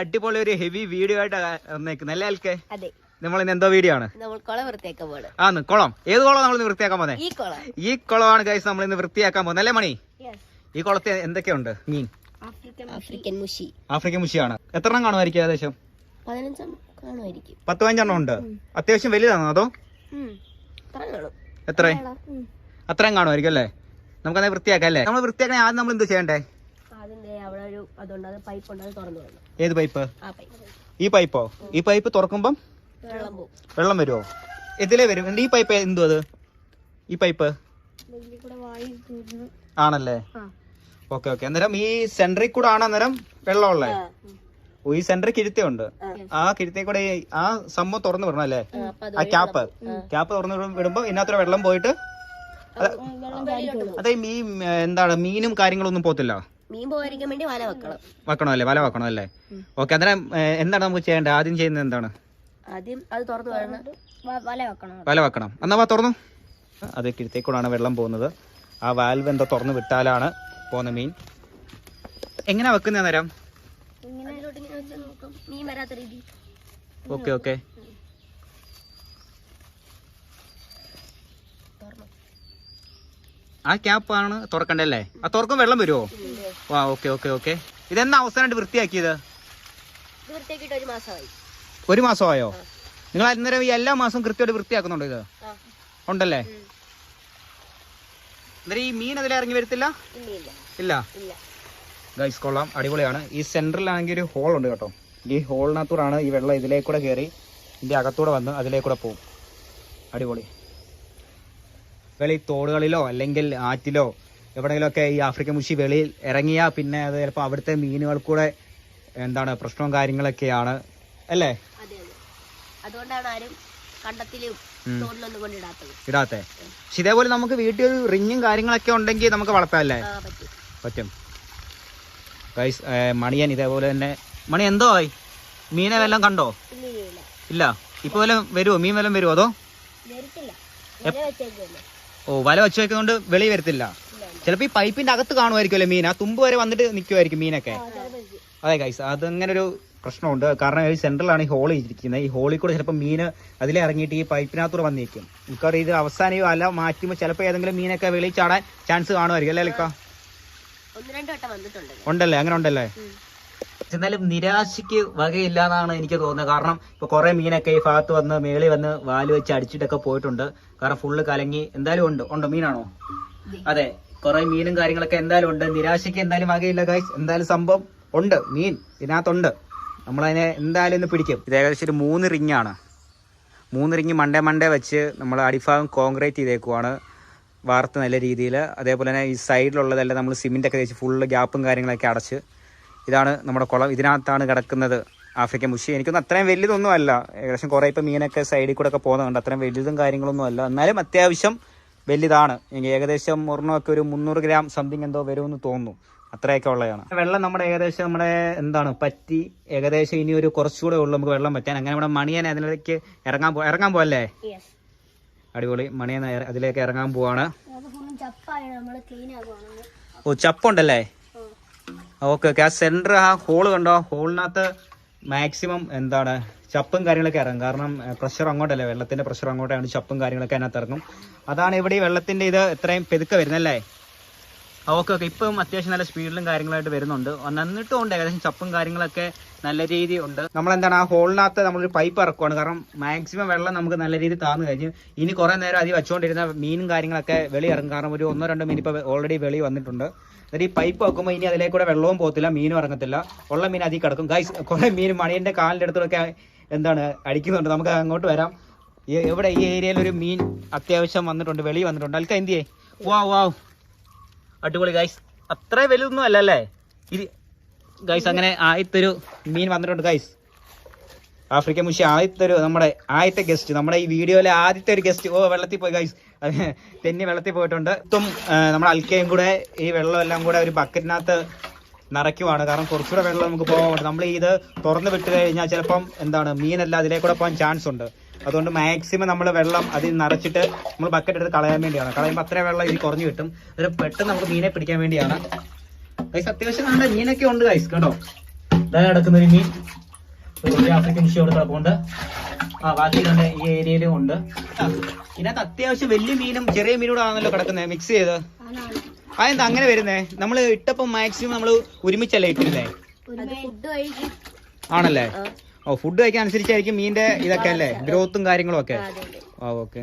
അടിപൊളി ഒരു heavy video ആയിട്ട് വന്നേക്കുന്നത് അല്ലേ അൽക്കെ? നമ്മൾ ഇന്ന് എന്തോ വീഡിയോ ആണ്. ആന്ന് കുളം. ഏത് കുളം നമ്മൾ ഇന്ന് വൃത്തിയാക്കാൻ പോകുന്നത് ഈ കുളം. ഈ കുളമാണ് ഗൈസ് നമ്മൾ ഇന്ന് വൃത്തിയാക്കാൻ പോകുന്നത് അല്ലേ മണി? ഈ കുളത്തിൽ എന്തൊക്കെയുണ്ട് മീൻ? ആഫ്രിക്കൻ മുഷി. ആഫ്രിക്കൻ മുഷിയാണ്. എത്ര എണ്ണം കാണുമായിരിക്കും ഏകദേശം? പത്ത് പതിനഞ്ചെണ്ണം ഉണ്ട്. അത്യാവശ്യം വലുതാണോ അതോ? എത്ര? അത്രയും കാണുമായിരിക്കും അല്ലേ? നമുക്കത് വൃത്തിയാക്കാം അല്ലേ? നമ്മൾ വൃത്തിയാക്കാൻ ആദ്യം നമ്മൾ എന്ത് ചെയ്യണ്ടേ? അതുകൊണ്ട് അത് പൈപ്പ് ഉണ്ട് അത് തുറന്നു വിടണം. ഏത് പൈപ്പ് ആ പൈപ്പ് ഈ പൈപ്പോ ഈ പൈപ്പ് തുറക്കുമ്പം വെള്ളം വെള്ളം വരുമോ ഇതിലേ വരും. ഈ പൈപ്പ് എന്തു അത്? ഈ പൈപ്പ് ആണല്ലേ? ഓക്കെ ഓക്കെ അന്നേരം ഈ സെന്ററിൽ കൂടെ ആണ് അന്നേരം വെള്ളമുള്ളത് ഓ ഈ സെന്ററിൽ കിഴുത്തയുണ്ട് ആ. കിഴുത്തേ കൂടെ ആ സംഭവം തുറന്നു വിടണം അല്ലേ? ആ ക്യാപ്പ് ക്യാപ്പ് തുറന്നു വിടും- വിടുമ്പോ ഇതിനകത്തൊരു വെള്ളം പോയിട്ട് അത് ഈ മീൻ എന്താണ് മീനും കാര്യങ്ങളൊന്നും പോത്തില്ല മീൻ പോകാതിരിക്കാൻ വേണ്ടി വല വെക്കണം. വെക്കണോ അല്ലേ വല വെക്കണോ അല്ലേ ഓക്കെ അന്നേരം എന്താണ് നമുക്ക് ചെയ്യേണ്ടത്? ആദ്യം ചെയ്യുന്നത് എന്താണ്? ആദ്യം അത് തുറന്നു വല വെക്കണം. വല വെക്കണം. എന്നാ വാ തുറന്നു. അത് കിഴത്തേക്കൂടാണ് വെള്ളം പോകുന്നത്. ആ വാൽവ് എന്താ തുറന്നു വിട്ടാലാണ് പോകുന്ന മീൻ. എങ്ങനെ വെക്കുന്ന നേരം മീൻ വരാത്ത രീതി. ഓക്കെ ഓക്കെ ആ ക്യാപ്പാണ് തുറക്കണ്ടല്ലേ? ആ തുറക്കും വെള്ളം വരുമോ ആ ഓക്കെ ഓക്കെ ഓക്കെ ഇതെന്നാ അവസാനമായിട്ട് വൃത്തിയാക്കിയത്? ഒരു മാസമായി. നിങ്ങൾ അന്നേരം ഈ എല്ലാ മാസവും കൃത്യമായിട്ട് വൃത്തിയാക്കുന്നുണ്ടോ ഇത്? ഉണ്ടല്ലേ. അന്നേരം ഈ മീൻ അതിൽ ഇറങ്ങി വരത്തില്ല? ഇല്ല ഗൈസ് കൊള്ളാം. അടിപൊളിയാണ്. ഈ സെൻട്രലാണെങ്കിൽ ഒരു ഹോൾ ഉണ്ട് കേട്ടോ. ഈ ഹോളിനകത്തൂടാണ് ഈ വെള്ളം ഇതിലേക്കൂടെ കയറി ഇതിന്റെ അകത്തൂടെ വന്ന് അതിലേക്കൂടെ പോകും അടിപൊളി. വെളി തോടുകളിലോ അല്ലെങ്കിൽ ആറ്റിലോ എവിടെയെങ്കിലുമൊക്കെ ഈ ആഫ്രിക്കൻ മുഷി വെളിയിൽ ഇറങ്ങിയാൽ പിന്നെ അത് ചിലപ്പോൾ അവിടുത്തെ മീനുകൾക്കൂടെ എന്താണ് പ്രശ്നവും കാര്യങ്ങളൊക്കെയാണ്. അല്ലേ? അതുകൊണ്ടാണ് ആരും കണ്ടത്തിലും ഇടാത്തെ. പക്ഷെ ഇതേപോലെ നമുക്ക് വീട്ടിൽ ഒരു റിങ്ങും കാര്യങ്ങളൊക്കെ ഉണ്ടെങ്കിൽ നമുക്ക് വളർത്താമല്ലേ ആ പറ്റും. ഗൈസ് മണിയൻ ഇതേപോലെ തന്നെ. മണി എന്തോ ആയി? മീനെ വല്ലതും കണ്ടോ? ഇല്ല ഇപ്പൊ വല്ലതും വരുമോ മീൻ വല്ലതും വരുമോ അതോ? ഓ വല വെച്ച് വെക്കുന്നോണ്ട് വെളി വരത്തില്ല. ഇല്ല ഈ പൈപ്പിന്റെ അകത്ത് കാണുമായിരിക്കുമല്ലേ മീൻ? ആ തുമ്പ് വരെ വന്നിട്ട് നിൽക്കുമായിരിക്കും മീനൊക്കെ. അതെ ഗൈസ് അതങ്ങനെ ഒരു പ്രശ്നമുണ്ട്. കാരണം ഈ സെൻട്രലാണ് ഈ ഹോൾ ഇരിക്കുന്നത്. ഈ ഹോളിൽ കൂടെ ചിലപ്പോൾ മീൻ അതിലെ ഇറങ്ങിയിട്ട് ഈ പൈപ്പിനകത്തൂടെ വന്നിരിക്കും മിക്കവാറും ഇത് അവസാനം ഈ വല മാറ്റുമ്പോൾ ചിലപ്പോൾ ഏതെങ്കിലും മീനൊക്കെ വെളിയിൽ ചാടാൻ ചാൻസ് കാണുമായിരിക്കും അല്ലേ ലിക്ക? ഉണ്ടല്ലേ? അങ്ങനെ ഉണ്ടല്ലേ. എന്നാലും നിരാശയ്ക്ക് വകയില്ല എന്നാണ് എനിക്ക് തോന്നുന്നത്. കാരണം ഇപ്പൊ കുറെ മീനൊക്കെ ഈ ഭാഗത്ത് വന്ന് മേളി വന്ന് വാൽ വെച്ച് അടിച്ചിട്ടൊക്കെ പോയിട്ടുണ്ട്. കാരണം ഫുള്ള് കലങ്ങി. എന്തായാലും ഉണ്ട്. ഉണ്ടോ? മീനാണോ? അതെ. കുറെ മീനും കാര്യങ്ങളൊക്കെ എന്തായാലും ഉണ്ട്. നിരാശയ്ക്ക് എന്തായാലും വകയില്ല ഗൈസ് എന്തായാലും സംഭവം ഉണ്ട്. മീൻ ഇതിനകത്തുണ്ട്. നമ്മളതിനെ എന്തായാലും ഒന്ന് പിടിക്കും. ഇത് ഏകദേശം ഒരു മൂന്ന് റിങ് ആണ്. മൂന്ന് റിങ് മണ്ടേ മണ്ടേ വെച്ച് നമ്മൾ അടിഭാഗം കോൺക്രീറ്റ് ചെയ്തേക്കുവാണ്. വാർത്ത നല്ല രീതിയിൽ അതേപോലെ തന്നെ ഈ സൈഡിലുള്ളതെല്ലാം നമ്മൾ സിമെന്റ് ഒക്കെ തേച്ച് ഫുള്ള് ഗ്യാപ്പും കാര്യങ്ങളൊക്കെ അടച്ച് ഇതാണ് നമ്മുടെ കുളം. ഇതിനകത്താണ് കിടക്കുന്നത് ആഫ്രിക്കൻ മുഷി. എനിക്കൊന്നും അത്രയും വലുതൊന്നും അല്ല ഏകദേശം കുറേ ഇപ്പം മീനൊക്കെ സൈഡിൽ കൂടെ ഒക്കെ പോകുന്നുണ്ട് അത്രയും വലുതും കാര്യങ്ങളൊന്നും അല്ല എന്നാലും അത്യാവശ്യം വലുതാണ്. എനിക്ക് ഏകദേശം ഒരെണ്ണമൊക്കെ ഒരു മുന്നൂറ് ഗ്രാം സംതിങ് എന്തോ വരുമെന്ന് തോന്നുന്നു. അത്രയൊക്കെ ഉള്ളതാണ്. വെള്ളം നമ്മുടെ ഏകദേശം നമ്മുടെ എന്താണ് പറ്റി ഏകദേശം ഇനി ഒരു കുറച്ചുകൂടെ ഉള്ളു. നമുക്ക് വെള്ളം പറ്റാൻ അങ്ങനെ നമ്മുടെ മണിയനെ അതിലേക്ക് ഇറങ്ങാൻ പോ ഇറങ്ങാൻ പോവല്ലേ? Yes. അടിപൊളി. മണിയനെ അതിലേക്ക് ഇറങ്ങാൻ പോവാണ്. ഓ ചപ്പുണ്ടല്ലേ? ഓക്കെ ഓക്കെ ആ സെന്റർ ആ ഹോൾ കണ്ടോ? ഹോളിനകത്ത് മാക്സിമം എന്താണ്? ചപ്പും കാര്യങ്ങളൊക്കെ ഇറങ്ങും. കാരണം പ്രഷർ അങ്ങോട്ടല്ലേ? വെള്ളത്തിന്റെ പ്രഷർ അങ്ങോട്ടാണ് ചപ്പും കാര്യങ്ങളൊക്കെ അതിനകത്ത് ഇറങ്ങും. അതാണ് ഇവിടെ ഈ വെള്ളത്തിന്റെ ഇത് ഇത്രയും പെതുക്കെ വരുന്നല്ലേ ഓക്കെ ഓക്കെ ഇപ്പം അത്യാവശ്യം നല്ല സ്പീഡിലും കാര്യങ്ങളായിട്ട് വരുന്നുണ്ട്. നന്നിട്ടും ഉണ്ട്. ഏകദേശം ചപ്പും കാര്യങ്ങളൊക്കെ നല്ല രീതി ഉണ്ട്. നമ്മൾ എന്താണ് ആ ഹോളിനകത്ത് നമ്മളൊരു പൈപ്പ് ഇറക്കുവാണ്. കാരണം മാക്സിമം വെള്ളം നമുക്ക് നല്ല രീതിയിൽ താന്നു കഴിഞ്ഞു. ഇനി കുറെ നേരം അതി വെച്ചുകൊണ്ടിരുന്ന മീനും കാര്യങ്ങളൊക്കെ വെളി ഇറങ്ങും. കാരണം ഒരു ഒന്നോ രണ്ടോ മീൻ ഇപ്പോൾ ഓൾറെഡി വെളി വന്നിട്ടുണ്ട്. എന്നിട്ട് ഈ പൈപ്പ് വെക്കുമ്പോൾ ഇനി അതിലേക്കൂടെ വെള്ളവും പോകത്തില്ല മീനും ഇറങ്ങത്തില്ല. ഉള്ള മീൻ അതിൽ കിടക്കും. ഗൈസ് കുറേ മീൻ മണിയന്റെ കാലിന്റെ അടുത്തൊക്കെ എന്താണ് അടിക്കുന്നുണ്ട്. നമുക്ക് അങ്ങോട്ട് വരാം. ഇവിടെ ഈ ഏരിയയിൽ ഒരു മീൻ അത്യാവശ്യം വന്നിട്ടുണ്ട് വെളി വന്നിട്ടുണ്ട്. അൽക്ക എന്തിയേ വാ വാവ് അടിപൊളി ഗൈസ് അത്ര വലുതൊന്നും അല്ല അല്ലേ? ഗൈസ് അങ്ങനെ ആദ്യത്തൊരു മീൻ വന്നിട്ടുണ്ട് ഗൈസ് ആഫ്രിക്കൻ മുഷി ആദ്യത്തെ ഒരു നമ്മുടെ ആദ്യത്തെ ഗസ്റ്റ് നമ്മുടെ ഈ വീഡിയോയിലെ ആദ്യത്തെ ഒരു ഗസ്റ്റ് ഓ വെള്ളത്തിൽ പോയി ഗൈസ് തെന്നി വെള്ളത്തിൽ പോയിട്ടുണ്ട്. ഇപ്പം നമ്മുടെ അൽക്കയും കൂടെ ഈ വെള്ളം എല്ലാം കൂടെ ഒരു ബക്കറ്റിനകത്ത് നിറയ്ക്കുവാണ്. കാരണം കുറച്ചുകൂടെ വെള്ളം നമുക്ക് പോകാൻ നമ്മൾ ഇത് തുറന്ന് വിട്ട് കഴിഞ്ഞാൽ ചിലപ്പം എന്താണ് മീനെല്ലാം കൂടെ പോകാൻ ചാൻസ് ഉണ്ട്. അതുകൊണ്ട് മാക്സിമം നമ്മൾ വെള്ളം അതിൽ നിറച്ചിട്ട് നമ്മൾ ബക്കറ്റ് എടുത്ത് കളയാൻ വേണ്ടിയാണ്. കളയുമ്പോൾ അത്രയും വെള്ളം ഇതിൽ കുറഞ്ഞു കിട്ടും. ഒരു പെട്ടെന്ന് നമുക്ക് മീനെ പിടിക്കാൻ വേണ്ടിയാണ്. ഗൈസ് അത്യാവശ്യം നല്ല മീനൊക്കെ ഉണ്ട് ഗൈസ് കേട്ടോ. ഇതാ കിടക്കുന്ന ഒരു മീൻ. ഒരു ആഫ്രിക്കൻ ഫിഷ് അവിടെ കിടപ്പുണ്ട്. ആ ബാക്കി കണ്ട് ഈ ഏരിയയിലും ഉണ്ട്. ഇതിനകത്ത് അത്യാവശ്യം വലിയ മീനും ചെറിയ മീനും ആണല്ലോ കിടക്കുന്നത് മിക്സ് ചെയ്ത്. അതെന്താ അങ്ങനെ വരുന്നേ? നമ്മൾ ഇട്ടപ്പം മാക്സിമം നമ്മൾ ഒരുമിച്ചല്ലേ ഇട്ടിരുന്നേ? ആണല്ലേ? ഓ ഫുഡ് കഴിക്കാൻ അനുസരിച്ചായിരിക്കും മീനിന്റെ ഇതൊക്കെ അല്ലേ? ഗ്രോത്തും കാര്യങ്ങളും ഒക്കെ. ആ ഓക്കെ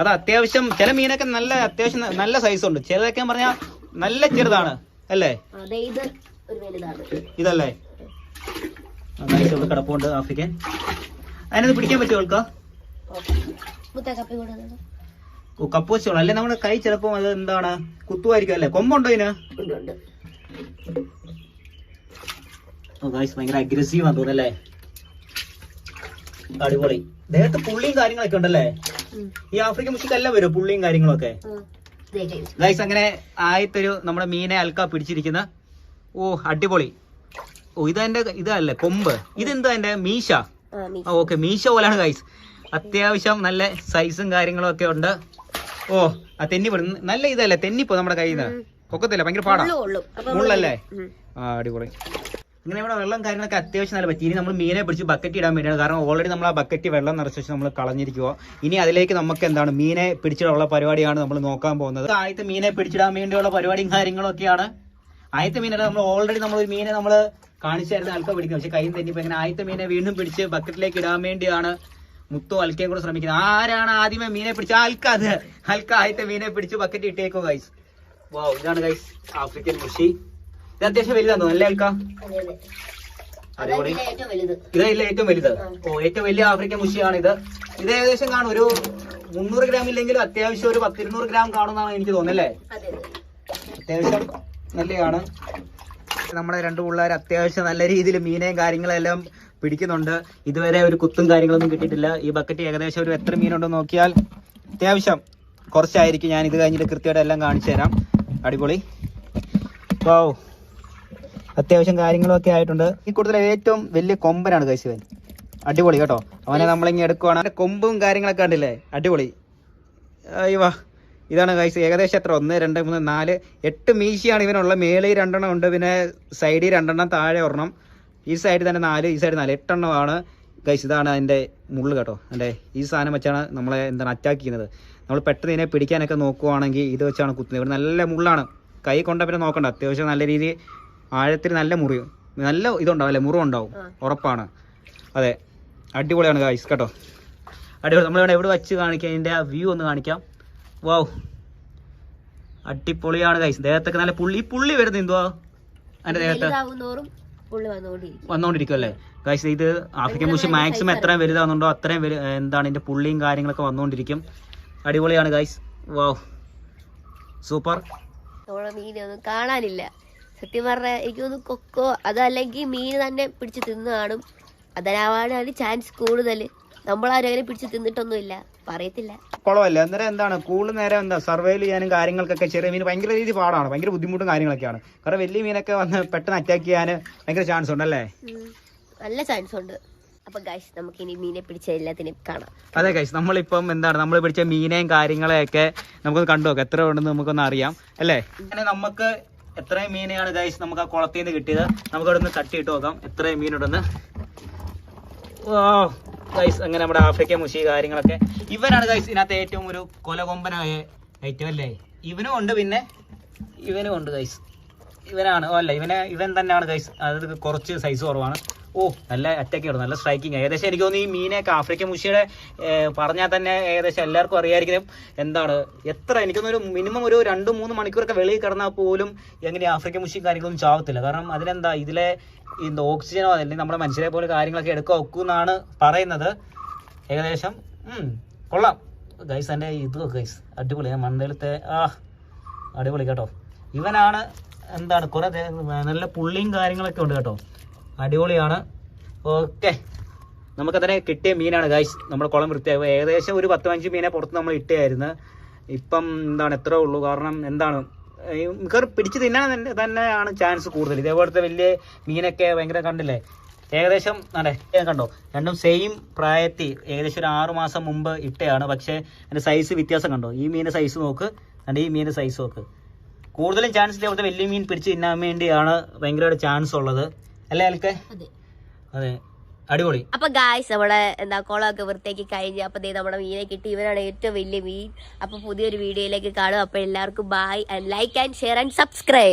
അത് അത്യാവശ്യം ചില മീനൊക്കെ നല്ല അത്യാവശ്യം നല്ല സൈസ് ഉണ്ട്. ചിലതൊക്കെ പറഞ്ഞാൽ നല്ല ചെറുതാണ്. അല്ലേ? ഇതല്ലേ? ഇവിടെ കിടപ്പുണ്ട് ആഫ്രിക്കൻ. അതിനത് പിടിക്കാൻ പറ്റുമോ ഓ കപ്പ് വെച്ചോളാം. അല്ലെ നമ്മുടെ കൈ ചിലപ്പോ അത് എന്താണ്? കുത്തുമായിരിക്കും അല്ലേ? കൊമ്പുണ്ടോ ഇതിന്? ഭയങ്കര അഗ്രസീവ് ആണ് തോന്നുന്നല്ലേ അടിപൊളി. ദേഹത്ത് പുള്ളിയും കാര്യങ്ങളൊക്കെ ഉണ്ടല്ലേ. ഈ ആഫ്രിക്കൻ മുഷിക്കല്ല വരും പുള്ളിയും കാര്യങ്ങളൊക്കെ. ഗൈസ് അങ്ങനെ ആയത്തൊരു നമ്മുടെ മീനെ അൽക്ക പിടിച്ചിരിക്കുന്ന. ഓ അടിപൊളി. ഓ ഇതെന്റെ ഇതല്ലേ കൊമ്പ്. ഇതെന്താ എന്റെ മീശ? ഓക്കെ മീശ പോലാണ് ഗൈസ് അത്യാവശ്യം നല്ല സൈസും കാര്യങ്ങളും ഒക്കെ ഉണ്ട്. ഓ ആ തെന്നിപ്പെടും നല്ല ഇതല്ലേ തെന്നിപ്പോ നമ്മുടെ കയ്യിൽ നിന്ന് ഒക്കത്തില്ല ഭയങ്കര പാടാ. ഉള്ളല്ലേ മുള്ളല്ലേ? ആ അടിപൊളി. ഇങ്ങനെ ഇവിടെ വെള്ളം കാര്യങ്ങളൊക്കെ അത്യാവശ്യം നല്ല പറ്റി. ഇനി നമ്മൾ മീനെ പിടിച്ച് ബക്കറ്റ് ഇടാൻ വേണ്ടിയാണ്. കാരണം ഓൾറെഡി നമ്മൾ ആ ബക്കറ്റ് വെള്ളം നിറച്ച് വെച്ച് നമ്മൾ കളഞ്ഞിരിക്കുക ഇനി അതിലേക്ക് നമുക്ക് എന്താണ്? മീനെ പിടിച്ചിടാനുള്ള പരിപാടിയാണ് നമ്മൾ നോക്കാൻ പോകുന്നത്. ആദ്യത്തെ മീനെ പിടിച്ചിടാൻ വേണ്ടിയുള്ള പരിപാടിയും കാര്യങ്ങളൊക്കെയാണ്. ആദ്യത്തെ മീനെ നമ്മൾ ഓൾറെഡി നമ്മൾ ഒരു മീനെ നമ്മൾ കാണിച്ചായിരുന്നു അൽക്ക പിടിക്കുന്നത് പക്ഷെ കയ്യിൽ തെന്നിപ്പോ ഇങ്ങനെ ആദ്യത്തെ മീനെ വീണ്ടും പിടിച്ച് ബക്കറ്റിലേക്ക് ഇടാൻ വേണ്ടിയാണ് മുത്തോ അൽക്കയും കൂടെ ശ്രമിക്കുന്നത്. ആരാണ് ആദ്യമേ മീനെ പിടിച്ച? അൽക്ക അത്. അൽക്ക ആദ്യത്തെ മീനെ പിടിച്ച് ബക്കറ്റ് ഇട്ടേക്കോ ഗൈസ് വാ ഇതാണ് ഗൈസ് ആഫ്രിക്കൻ മുഷി ഇത് അത്യാവശ്യം വലുതാണോ നല്ല അതെ. അടിപൊളി. ഇതല്ല ഏറ്റവും വലുത്. ഓ ഏറ്റവും വലിയ ആഫ്രിക്കൻ മുഷിയാണ് ഇത്. ഇത് ഏകദേശം കാണും. ഒരു മുന്നൂറ് ഗ്രാം ഇല്ലെങ്കിലും അത്യാവശ്യം ഒരു പത്തിരുന്നൂറ് ഗ്രാം കാണുന്നതാണ് എനിക്ക് തോന്നുന്നല്ലേ അതെ അത്യാവശ്യം നല്ലതാണ് നമ്മളെ രണ്ട് പിള്ളേർ അത്യാവശ്യം നല്ല രീതിയിൽ മീനെയും കാര്യങ്ങളെല്ലാം പിടിക്കുന്നുണ്ട്. ഇതുവരെ ഒരു കുത്തും കാര്യങ്ങളൊന്നും കിട്ടിയിട്ടില്ല. ഈ ബക്കറ്റ് ഏകദേശം ഒരു എത്ര മീനുണ്ടെന്ന് നോക്കിയാൽ അത്യാവശ്യം കുറച്ചായിരിക്കും. ഞാൻ ഇത് കഴിഞ്ഞിട്ട് കൃത്യമായിട്ട് എല്ലാം കാണിച്ചു തരാം അടിപൊളി. വാവ് അത്യാവശ്യം കാര്യങ്ങളൊക്കെ ആയിട്ടുണ്ട്. ഈ കൂടുതൽ ഏറ്റവും വലിയ കൊമ്പനാണ് കശുവൻ അടിപൊളി കേട്ടോ. അവനെ നമ്മളിങ്ങനെ എടുക്കുവാണ്. അവന്റെ കൊമ്പും കാര്യങ്ങളൊക്കെ കണ്ടില്ലേ? അടിപൊളി. അയ്യോ ഇതാണ് കൈസ് ഏകദേശം എത്ര? ഒന്ന് രണ്ട് മൂന്ന് നാല് എട്ട് മീശിയാണ് ഇവനുള്ള. മേളിൽ രണ്ടെണ്ണം ഉണ്ട്. പിന്നെ സൈഡിൽ രണ്ടെണ്ണം താഴെ ഒരെണ്ണം. ഈ സൈഡിൽ തന്നെ നാല് ഈ സൈഡ് നാല്. എട്ടെണ്ണമാണ് ഗൈസ് ഇതാണ് അതിന്റെ മുള്ള് കേട്ടോ. അതിന്റെ ഈ സാധനം വെച്ചാണ് നമ്മളെ എന്താണ് അറ്റാക്ക് ചെയ്യുന്നത്. നമ്മൾ പെട്ടെന്ന് ഇതിനെ പിടിക്കാനൊക്കെ നോക്കുവാണെങ്കിൽ ഇത് വെച്ചാണ് കുത്തുന്നത്. ഇവിടെ നല്ല മുള്ളാണ്. കൈ കൊണ്ട പിന്നെ നോക്കണ്ട. അത്യാവശ്യം നല്ല രീതിയിൽ ആഴത്തിൽ നല്ല മുറി നല്ല ഇതുണ്ടാവും അല്ലേ? മുറിവുണ്ടാവും. ഉറപ്പാണ്. അതെ. അടിപൊളിയാണ് ഗൈസ് കേട്ടോ. അടിപൊളി. നമ്മൾ നമ്മളിവിടെ എവിടെ വെച്ച് കാണിക്കാം. അതിന്റെ ആ വ്യൂ ഒന്ന് കാണിക്കാം. വാവ് അടിപൊളിയാണ് ഗൈസ് ദേഹത്തൊക്കെ നല്ല പുള്ളി പുള്ളി വരുന്നത് എന്തുവാ? അതിന്റെ ദേഹത്ത്. വന്നോണ്ടിരിക്കും വന്നുകൊണ്ടിരിക്കും. അല്ലേ? ഗൈസ് ഇത് ആഫ്രിക്കൻ മുഷി മാക്സിമം എത്രയും വലുതാവുന്നുണ്ടോ അത്രയും വലു എന്താണ് ഇതിന്റെ പുള്ളിയും കാര്യങ്ങളൊക്കെ വന്നുകൊണ്ടിരിക്കും. അടിപൊളിയാണ് ഗൈസ് വാവ് സൂപ്പർ കാണാനില്ല. സത്യം പറഞ്ഞാൽ എനിക്കൊന്ന് കൊക്കോ അതല്ലെങ്കിൽ മീൻ തന്നെ പിടിച്ച് തിന്നു കാണും. അതിനാവാനാണ് ചാൻസ് കൂടുതൽ. നമ്മളാരും അങ്ങനെ പിടിച്ച് തിന്നിട്ടൊന്നുമില്ല. പറയത്തില്ല. കുളമല്ലേ അന്നേരം എന്താണ്? കൂടുതൽ നേരം എന്താ? സർവൈവ് ചെയ്യാനും കാര്യങ്ങൾക്കൊക്കെ ചെറിയ മീൻ ഭയങ്കര രീതി പാടാണ്. ഭയങ്കര ബുദ്ധിമുട്ടും കാര്യങ്ങളൊക്കെയാണ്. കാരണം വലിയ മീനൊക്കെ വന്ന് പെട്ടെന്ന് അറ്റാക്ക് ചെയ്യാൻ ഭയങ്കര ചാൻസ് ഉണ്ടല്ലേ? അല്ലേ നല്ല ചാൻസ് ഉണ്ട്. അപ്പൊ ഗൈസ് നമുക്ക് ഇനി മീനെ പിടിച്ച എല്ലാത്തിനും കാണാം. അതെ ഗൈസ് നമ്മളിപ്പം എന്താണ്? നമ്മൾ പിടിച്ച മീനെയും കാര്യങ്ങളെയൊക്കെ നമുക്കൊന്ന് കണ്ടു നോക്കാം എത്ര ഉണ്ടെന്ന് നമുക്കൊന്ന് അറിയാം. അല്ലേ? അങ്ങനെ നമുക്ക് എത്രയും മീനെയാണ് ഗൈസ് നമുക്ക് ആ കുളത്തിൽ നിന്ന് കിട്ടിയത്. നമുക്ക് അവിടെ നിന്ന് തട്ടിയിട്ട് നോക്കാം. എത്രയും മീനുണ്ടെന്ന് ഗൈസ് അങ്ങനെ നമ്മുടെ ആഫ്രിക്കൻ മുഷി കാര്യങ്ങളൊക്കെ. ഇവനാണ് ഗൈസ് ഇതിനകത്ത് ഏറ്റവും ഒരു കൊലകൊമ്പനായ ഐറ്റം അല്ലേ? ഇവനും ഉണ്ട് പിന്നെ ഇവനും ഉണ്ട് ഗൈസ് ഇവനാണ്. അല്ല ഇവനെ ഇവൻ തന്നെയാണ് ഗൈസ് അത് കുറച്ച് സൈസ് കുറവാണ്. ഓ നല്ല അറ്റാക്ക് ആയിരുന്നു നല്ല സ്ട്രൈക്കിങ് ഏകദേശം എനിക്ക് തോന്നുന്നു ഈ മീനൊക്കെ ആഫ്രിക്കൻ മുഷിയുടെ പറഞ്ഞാൽ തന്നെ ഏകദേശം എല്ലാവർക്കും അറിയായിരിക്കും എന്താണ്. എത്ര എനിക്കൊന്നും ഒരു മിനിമം ഒരു രണ്ട് മൂന്ന് മണിക്കൂറൊക്കെ വെളിയിൽ കിടന്നാൽ പോലും എങ്ങനെ ആഫ്രിക്കൻ മുഷിയും കാര്യങ്ങളൊന്നും ചാവത്തില്ല. കാരണം അതിനെന്താ ഇതിലെ ഈ ഓക്സിജനോ അല്ലെങ്കിൽ നമ്മുടെ മനുഷ്യരെ പോലെ കാര്യങ്ങളൊക്കെ എടുക്കാൻ ഒക്കുമെന്നാണ് പറയുന്നത്. ഏകദേശം കൊള്ളാം. ഗൈസ് എന്റെ ഇത് ഗൈസ് അടിപൊളി. മണ്ടയിലത്തെ ആ അടിപൊളി കേട്ടോ. ഇവനാണ് എന്താണ് കുറെ നല്ല പുള്ളിയും കാര്യങ്ങളൊക്കെ ഉണ്ട് കേട്ടോ. അടിപൊളിയാണ്. ഓക്കെ. നമുക്കതിനെ കിട്ടിയ മീനാണ് ഗൈസ് നമ്മുടെ കുളം വൃത്തിയായി. ഏകദേശം ഒരു പത്ത് പതിനഞ്ച് മീനെ പുറത്ത് നമ്മൾ ഇട്ടായിരുന്നു ഇപ്പം എന്താണ് എത്ര ഉള്ളൂ. കാരണം എന്താണ് മിക്കവാറും പിടിച്ച് തിന്നാൻ തന്നെയാണ് ചാൻസ് കൂടുതൽ. ഇതേപോലത്തെ വലിയ മീനൊക്കെ ഭയങ്കര കണ്ടില്ലേ? ഏകദേശം അതെ കണ്ടോ? രണ്ടും സെയിം പ്രായത്തിൽ ഏകദേശം ഒരു ആറു മാസം മുമ്പ് ഇട്ടയാണ്. പക്ഷേ അതിന്റെ സൈസ് വ്യത്യാസം കണ്ടോ? ഈ മീനിന്റെ സൈസ് നോക്ക്. അല്ലെങ്കിൽ ഈ മീനിന്റെ സൈസ് നോക്ക്. കൂടുതലും ചാൻസ് ഇതേപോലത്തെ വലിയ മീൻ പിടിച്ച് തിന്നാൻ വേണ്ടിയാണ് ഭയങ്കരമായിട്ട് ചാൻസ് ഉള്ളത്. അല്ലേ അൽക്കെ? അതെ. അടിപൊളി. അപ്പൊ ഗായ്സ് നമ്മുടെ എന്താ കുളമൊക്കെ വൃത്തിയാക്കി കഴിഞ്ഞ് അപ്പൊ നമ്മുടെ മീനെ കിട്ടി. ഇവനാണ് ഏറ്റവും വലിയ മീൻ. അപ്പൊ പുതിയൊരു വീഡിയോയിലേക്ക് കാണും. അപ്പൊ എല്ലാവർക്കും bye and like and share and subscribe